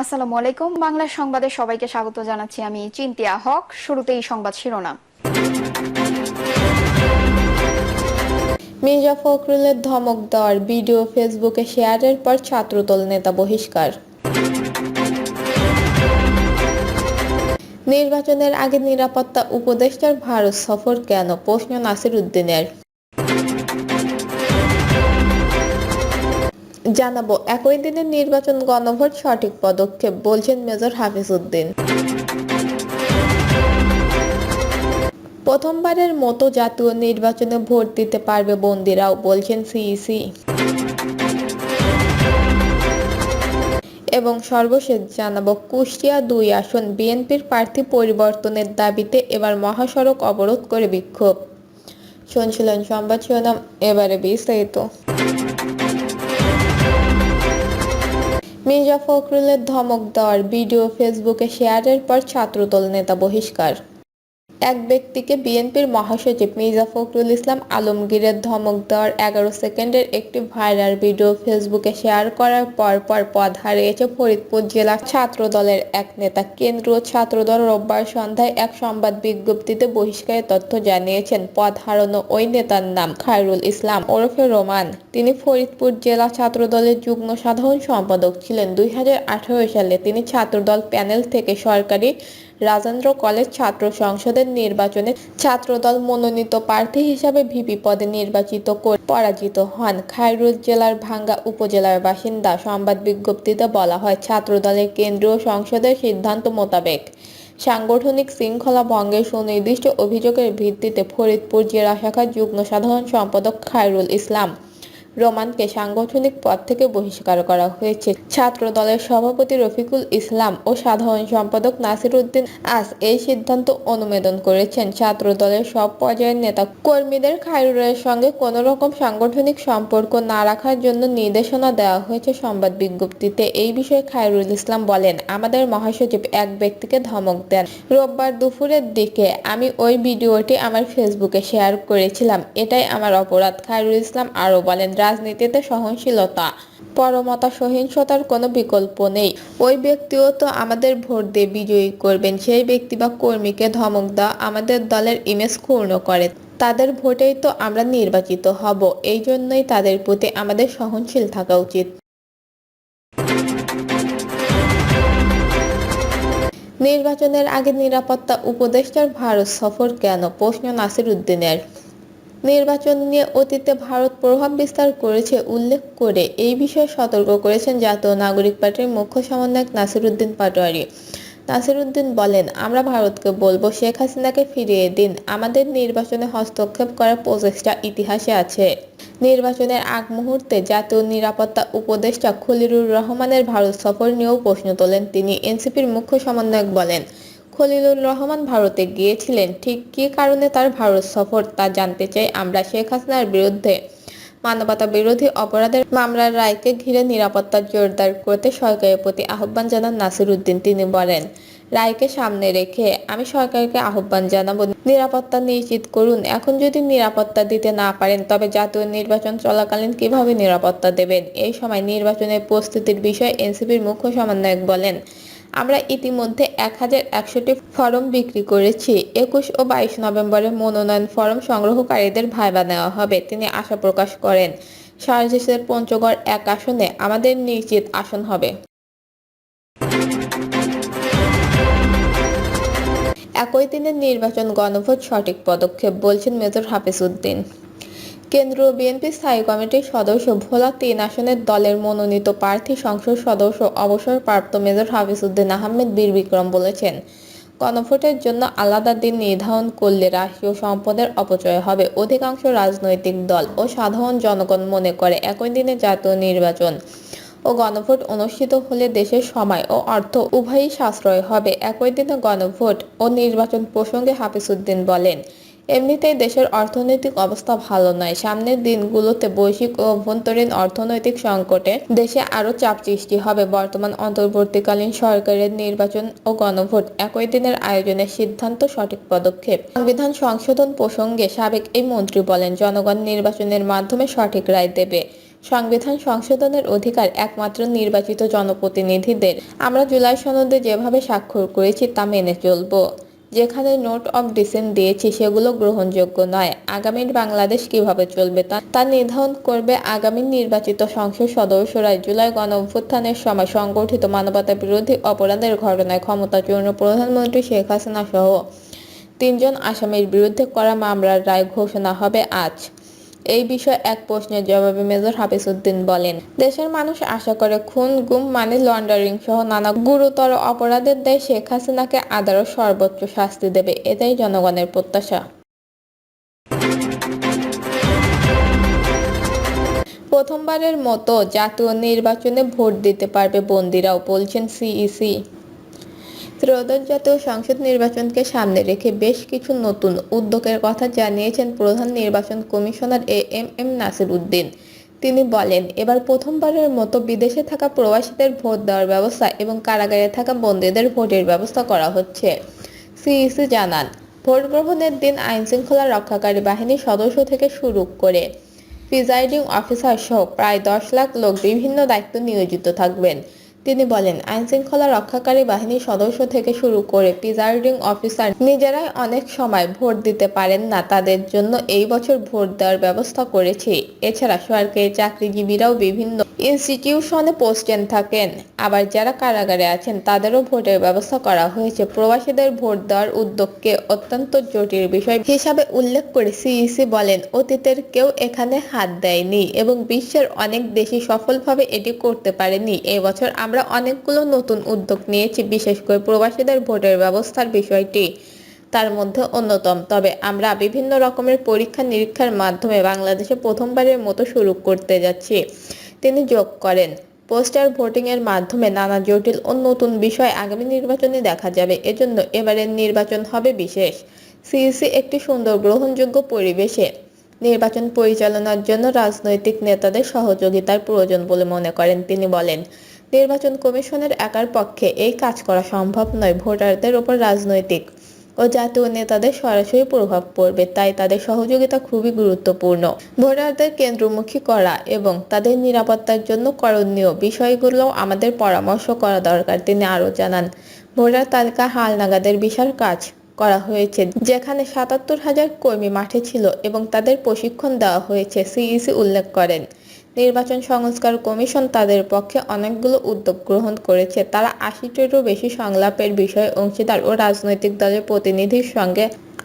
আসসালামু আলাইকুম। বাংলা সংবাদে সবাইকে স্বাগত জানাচ্ছি আমি চিন্তিয়া হক। শুরুতেই সংবাদ শিরোনাম। মির্জা ফখরুলের ধমক দেওয়ার ভিডিও ফেসবুকে শেয়ারের পর ছাত্রদল নেতা বহিষ্কার। নির্বাচনের আগে নিরাপত্তা উপদেষ্টার ভারত সফর কেন? প্রশ্ন নাসির উদ্দিনের। জানাব, একই দিনের নির্বাচন গণভোট সঠিক পদক্ষেপ, বলছেন মেজর হাফিজ উদ্দিন। প্রথমবারের মতো জাতীয় নির্বাচনে ভোট দিতে পারবে বন্দিরাও, বলছেন সিইসি। এবং সর্বশেষ জানাব, কুষ্টিয়া দুই আসন বিএনপির প্রার্থী পরিবর্তনের দাবিতে এবার মহাসড়ক অবরোধ করে বিক্ষোভ। শুনছিলেন সংবাদ শিরোনাম, এবারে বিস্তারিত। মির্জা ফখরুলের ধমক দেওয়ার ভিডিও ফেসবুকে শেয়ারের পর ছাত্রদল নেতা বহিষ্কার। এক ব্যক্তিকে বিএনপির মহাসচিব মির্জা ফখরুল ইসলাম আলমগীরের ধমক দেওয়ার এগারো সেকেন্ডের একটি ভাইরাল ভিডিও ফেসবুকে শেয়ার করার পর পর পদ হারিয়েছে ফরিদপুর জেলা ছাত্র দলের এক নেতা। কেন্দ্রীয় ছাত্রদল রোববার সন্ধ্যায় এক সংবাদ বিজ্ঞপ্তিতে বহিষ্কারের তথ্য জানিয়েছেন পদ হারানো ওই নেতার নাম খায়রুল ইসলাম ওরফে রোমান। তিনি ফরিদপুর জেলা ছাত্রদলের যুগ্ম সাধারণ সম্পাদক ছিলেন। দুই হাজার আঠারো সালে তিনি ছাত্রদল প্যানেল থেকে সরকারি রাজেন্দ্র কলেজ ছাত্র সংসদের নির্বাচনে ছাত্রদল মনোনীত প্রার্থী হিসাবে ভিপি পদে নির্বাচিত করে পরাজিত হন। খায়রুল জেলার ভাঙ্গা উপজেলার বাসিন্দা সংবাদ বিজ্ঞপ্তিতে বলা হয়, ছাত্রদলের কেন্দ্রীয় সংসদের সিদ্ধান্ত মোতাবেক সাংগঠনিক শৃঙ্খলা ভঙ্গের সুনির্দিষ্ট অভিযোগের ভিত্তিতে ফরিদপুর জেলা শাখার যুগ্ম সাধারণ সম্পাদক খায়রুল ইসলাম রোমানকে সাংগঠনিক পদ থেকে বহিষ্কার করা হয়েছে। ছাত্র দলের সভাপতি রফিকুল ইসলাম ও সাধারণ সম্পাদক নাসির উদ্দিন আজ এই সিদ্ধান্ত অনুমোদন করেছেন। ছাত্র দলের সব পর্যায়ের নেতা কর্মীদের খায়রুলের সঙ্গে কোনো রকম সাংগঠনিক সম্পর্ক না রাখার জন্য নির্দেশনা দেওয়া হয়েছে সংবাদ বিজ্ঞপ্তিতে। এই বিষয়ে খায়রুল ইসলাম বলেন, আমাদের মহাসচিব এক ব্যক্তিকে ধমক দেন। রোববার দুপুরের দিকে আমি ওই ভিডিওটি আমার ফেসবুকে শেয়ার করেছিলাম। এটাই আমার অপরাধ। খায়রুল ইসলাম আরও বলেন রাজনীতিতে সহনশীলতা পরমতা সহিংসতার কোনো বিকল্প নেই। ওই ব্যক্তিও তো আমাদের ভোট দিয়ে বিজয়ী করবেন, সেই ব্যক্তি বা কর্মীকে ধমক দেওয়া আমাদের দলের ইমেজ ক্ষুণ্ণ করে। তাদের ভোটেই তো আমরা নির্বাচিত হব, এই জন্যই তাদের প্রতি আমাদের সহনশীল থাকা উচিত। নির্বাচনের আগে নিরাপত্তা উপদেষ্টার ভারত সফর কেন? প্রশ্ন নাসির উদ্দিনের নির্বাচন নিয়ে অতীতে ভারত প্রভাব বিস্তার করেছে উল্লেখ করে এই বিষয়ে সতর্ক করেছেন জাতীয় নাগরিক পার্টির মুখ্য সমন্বয়ক নাসিরুদ্দিন পাটোয়ারি। নাসিরুদ্দিন বলেন, আমরা ভারতকে বলব, শেখ হাসিনাকে ফিরিয়ে দিন। আমাদের নির্বাচনে হস্তক্ষেপ করার প্রচেষ্টা ইতিহাসে আছে। নির্বাচনের আগ মুহূর্তে জাতীয় নিরাপত্তা উপদেষ্টা খলিলুর রহমানের ভারত সফর নিয়েও প্রশ্ন তোলেন তিনি। এনসিপির মুখ্য সমন্বয়ক বলেন খলিলুর রহমান ভারতে গিয়েছিলেন। ঠিক কী কারণে তার ভারত সফর তা জানতে চাই আমরা শেখ হাসিনার বিরুদ্ধে। মানবতা বিরোধী অপরাধের মামলার রায়কে ঘিরে নিরাপত্তা জোরদার করতে সরকারের প্রতি আহ্বান জানান নাসির উদ্দিন তিনি বলেন, রায়কে সামনে রেখে আমি সরকারকে আহ্বান জানাব। নিরাপত্তা নিশ্চিত করুন। এখন যদি নিরাপত্তা দিতে না পারেন, তবে জাতীয় নির্বাচন চলাকালীন কীভাবে নিরাপত্তা দেবেন? এই সময় নির্বাচনের প্রস্তুতির বিষয়ে এনসিপির মুখ্য সমন্বয়ক বলেন আমরা ইতিমধ্যে এক হাজার একশোটি ফরম বিক্রি করেছি। একুশ ও বাইশ নভেম্বরে মনোনয়ন ফরম সংগ্রহকারীদের ভাইবা নেওয়া হবে, তিনি আশা প্রকাশ করেন। সার্জিসের পঞ্চগড় এক আসনে আমাদের নিশ্চিত আসন হবে। একই দিনের নির্বাচন গণভোট সঠিক পদক্ষেপ, বলছেন মেজর হাফিজ উদ্দিন। কেন্দ্রীয় বিএনপি স্থায়ী কমিটির সদস্য ভোলা তিন আসনের দলের মনোনীত প্রার্থী সংসদ সদস্য অবসরপ্রাপ্ত মেজর হাফিজউদ্দিন আহমেদ বীর বিক্রম বলেছেন, গণভোটের জন্য আলাদা দিন নির্ধারণ করলে রাষ্ট্রীয় সম্পদের অপচয় হবে। অধিকাংশ রাজনৈতিক দল ও সাধারণ জনগণ মনে করে একই দিনে জাতীয় নির্বাচন ও গণভোট অনুষ্ঠিত হলে দেশের সময় ও অর্থ উভয়ই সাশ্রয় হবে। একই দিনে গণভোট ও নির্বাচন প্রসঙ্গে হাফিজউদ্দিন বলেন এমনিতেই দেশের অর্থনৈতিক অবস্থা ভালো নয়। সামনের দিনগুলোতে বৈশ্বিক ও অভ্যন্তরীণ অর্থনৈতিক সংকটে দেশে আরও চাপ সৃষ্টি হবে। বর্তমান অন্তর্বর্তীকালীন সরকারের নির্বাচন ও গণভোট একই দিনের আয়োজনের সিদ্ধান্ত সঠিক পদক্ষেপ। সংবিধান সংশোধন প্রসঙ্গে সাবেক এই মন্ত্রী বলেন, জনগণ নির্বাচনের মাধ্যমে সঠিক রায় দেবে। সংবিধান সংশোধনের অধিকার একমাত্র নির্বাচিত জনপ্রতিনিধিদের। আমরা জুলাই সনদে যেভাবে স্বাক্ষর করেছি তা মেনে চলব। যেখানে নোট অফ ডিসেন্ট দিয়েছি, সেগুলো গ্রহণযোগ্য নয়। আগামীর বাংলাদেশ কীভাবে চলবে? তা নির্ধারণ করবে আগামী নির্বাচিত সংসদ সদস্যরা জুলাই গণ অভ্যুত্থানের সময় সংগঠিত মানবতা বিরোধী অপরাধের ঘটনায় ক্ষমতাচূর্ণ প্রধানমন্ত্রী শেখ হাসিনা সহ তিনজন আসামির বিরুদ্ধে করা মামলার রায় ঘোষণা হবে আজ। এই বিষয়ে এক প্রশ্নের জবাবে মেজর হাফিজউদ্দিন বলেন, দেশের মানুষ আশা করে খুন, গুম মানি লন্ডারিং সহ নানা গুরুতর অপরাধের দায় শেখ হাসিনাকে আদালত সর্বোচ্চ শাস্তি দেবে, এটাই জনগণের প্রত্যাশা। প্রথমবারের মতো জাতীয় নির্বাচনে ভোট দিতে পারবে বন্দিরাও, বলছেন সিইসি। ত্রয়োদশ জাতীয় সংসদ নির্বাচনকে সামনে রেখে বেশ কিছু নতুন উদ্যোগের কথা জানিয়েছেন প্রধান নির্বাচন commissioner A M M Nasir Uddin. তিনি বলেন, এবার প্রথমবারের মতো বিদেশে থাকা প্রবাসীদের ভোট দেওয়ার ব্যবস্থা এবং কারাগারে থাকা বন্দীদের ভোটের ব্যবস্থা করা হচ্ছে। সিইসি জানান, ভোট গ্রহণের দিন আইনশৃঙ্খলা রক্ষাকারী বাহিনীর সদস্য থেকে শুরু করে প্রিজাইডিং অফিসার সহ প্রায় দশ লাখ লোক বিভিন্ন দায়িত্ব নিয়োজিত থাকবেন। তিনি বলেন, আইনশৃঙ্খলা রক্ষাকারী বাহিনীর সদস্য থেকে শুরু করে প্রিজাইডিং অফিসার নিজেরাই অনেক সময় ভোট দিতে পারেন না, তাদের জন্য এই বছর ভোট দেওয়ার ব্যবস্থা করেছে। এছাড়া সরকারি চাকরিজীবীরাও বিভিন্ন ইনস্টিটিউশনে পোস্টেন থাকেন। আবার যারা কারাগারে আছেন, তাদেরও ভোটের ব্যবস্থা করা হয়েছে। প্রবাসীদের ভোট দেওয়ার উদ্যোগকে অত্যন্ত জটিল বিষয় হিসাবে উল্লেখ করে সিইসি বলেন, অতীতের কেউ এখানে হাত দেয়নি এবং বিশ্বের অনেক দেশই সফলভাবে এটি করতে পারেনি। এবছর আমরা অনেকগুলো নতুন উদ্যোগ নিয়েছি, বিশেষ করে প্রবাসীদের ভোটের ব্যবস্থার বিষয়টি। তার মধ্যে অন্যতম। তবে আমরা বিভিন্ন রকমের পরীক্ষা নিরীক্ষার মাধ্যমে বাংলাদেশে প্রথমবারের মতো শুরু করতে যাচ্ছি। তিনি যোগ করেন। পোস্টার ভোটিং এর মাধ্যমে নানা জটিল ও নতুন বিষয় আগামী নির্বাচনে দেখা যাবে। এজন্য এবারের নির্বাচন হবে বিশেষ। সিইসি একটি সুন্দর গ্রহণযোগ্য পরিবেশে। নির্বাচন পরিচালনার জন্য রাজনৈতিক নেতাদের সহযোগিতার প্রয়োজন বলে মনে করেন তিনি বলেন, নির্বাচন কমিশনের একার পক্ষে এই কাজ করা সম্ভব নয়। ভোটারদের ওপর রাজনৈতিক ও জাতীয় নেতাদের সরাসরি প্রভাব পড়বে, তাই তাদের সহযোগিতা খুবই গুরুত্বপূর্ণ। ভোটারদের কেন্দ্রমুখী করা এবং তাদের নিরাপত্তার জন্য করণীয় বিষয়গুলো আমাদের পরামর্শ করা দরকার, তিনি আরও জানান। ভোটার তালিকা হালনাগাদের বিশাল কাজ করা হয়েছে, যেখানে সাতাত্তর হাজার কর্মী মাঠে ছিল এবং তাদের প্রশিক্ষণ দেওয়া হয়েছে, সিইসি উল্লেখ করেন। নির্বাচন সংস্কার কমিশন তাদের পক্ষে অনেকগুলো উদ্যোগ গ্রহণ করেছে। তারা আশিটিরও বেশি সংলাপের বিষয়ে অংশীদার ও রাজনৈতিক দলের প্রতিনিধির সঙ্গে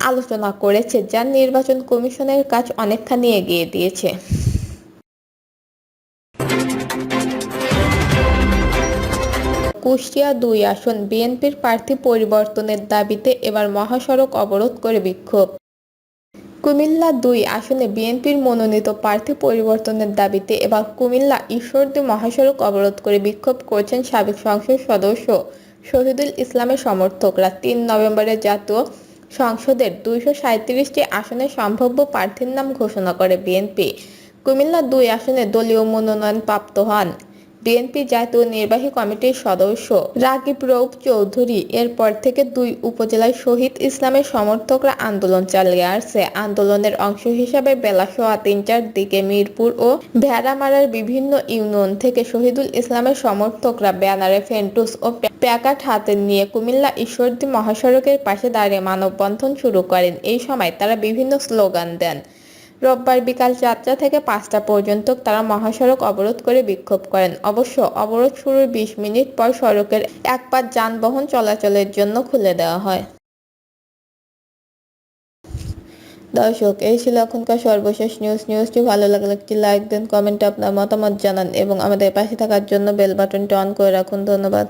আলোচনা করেছে, যা নির্বাচন কমিশনের কাজ অনেকখানি এগিয়ে দিয়েছে। কুষ্টিয়া দুই আসন বিএনপির প্রার্থী পরিবর্তনের দাবিতে এবার মহাসড়ক অবরোধ করে বিক্ষোভ। কুমিল্লা দুই আসনে বিএনপির মনোনীত প্রার্থী পরিবর্তনের দাবিতে এবার কুমিল্লা ঈশ্বরদী মহাসড়ক অবরোধ করে বিক্ষোভ করছেন সাবেক সংসদ সদস্য শহীদুল ইসলামের সমর্থকরা। তিন নভেম্বরে জাতীয় সংসদের দুইশো সাঁত্রিশটি আসনের সম্ভাব্য প্রার্থীর নাম ঘোষণা করে বিএনপি। কুমিল্লা দুই আসনে দলীয় মনোনয়ন প্রাপ্ত হন। বিএনপি জাতীয় নির্বাহী কমিটির সদস্য রাকিব রৌফ চৌধুরী এরপর থেকে দুই উপজেলায় শহীদ ইসলামের সমর্থকরা আন্দোলন চালিয়ে আসছে। আন্দোলনের অংশ হিসাবে বেলা সোয়া তিনটার দিকে মিরপুর ও ভেড়ামারার বিভিন্ন ইউনিয়ন থেকে শহীদুল ইসলামের সমর্থকরা ব্যানারে ফেন্টুস ও প্যাকাট হাতে নিয়ে কুমিল্লা ঈশ্বরদী মহাসড়কের পাশে দাঁড়িয়ে মানববন্ধন শুরু করেন। এই সময় তারা বিভিন্ন স্লোগান দেন। রোববার বিকাল চারটা থেকে পাঁচটা পর্যন্ত তারা মহাসড়ক অবরোধ করে বিক্ষোভ করেন। অবশ্য অবরোধ শুরুর বিশ মিনিট পর সড়কের এক পাশ যানবাহন চলাচলের জন্য খুলে দেওয়া হয়। দর্শক, এই ছিল এখনকার সর্বশেষ নিউজ নিউজটি ভালো লাগলে একটি লাইক দিন কমেন্টে আপনার মতামত জানান এবং আমাদের পাশে থাকার জন্য বেল বাটনটি অন করে রাখুন। ধন্যবাদ।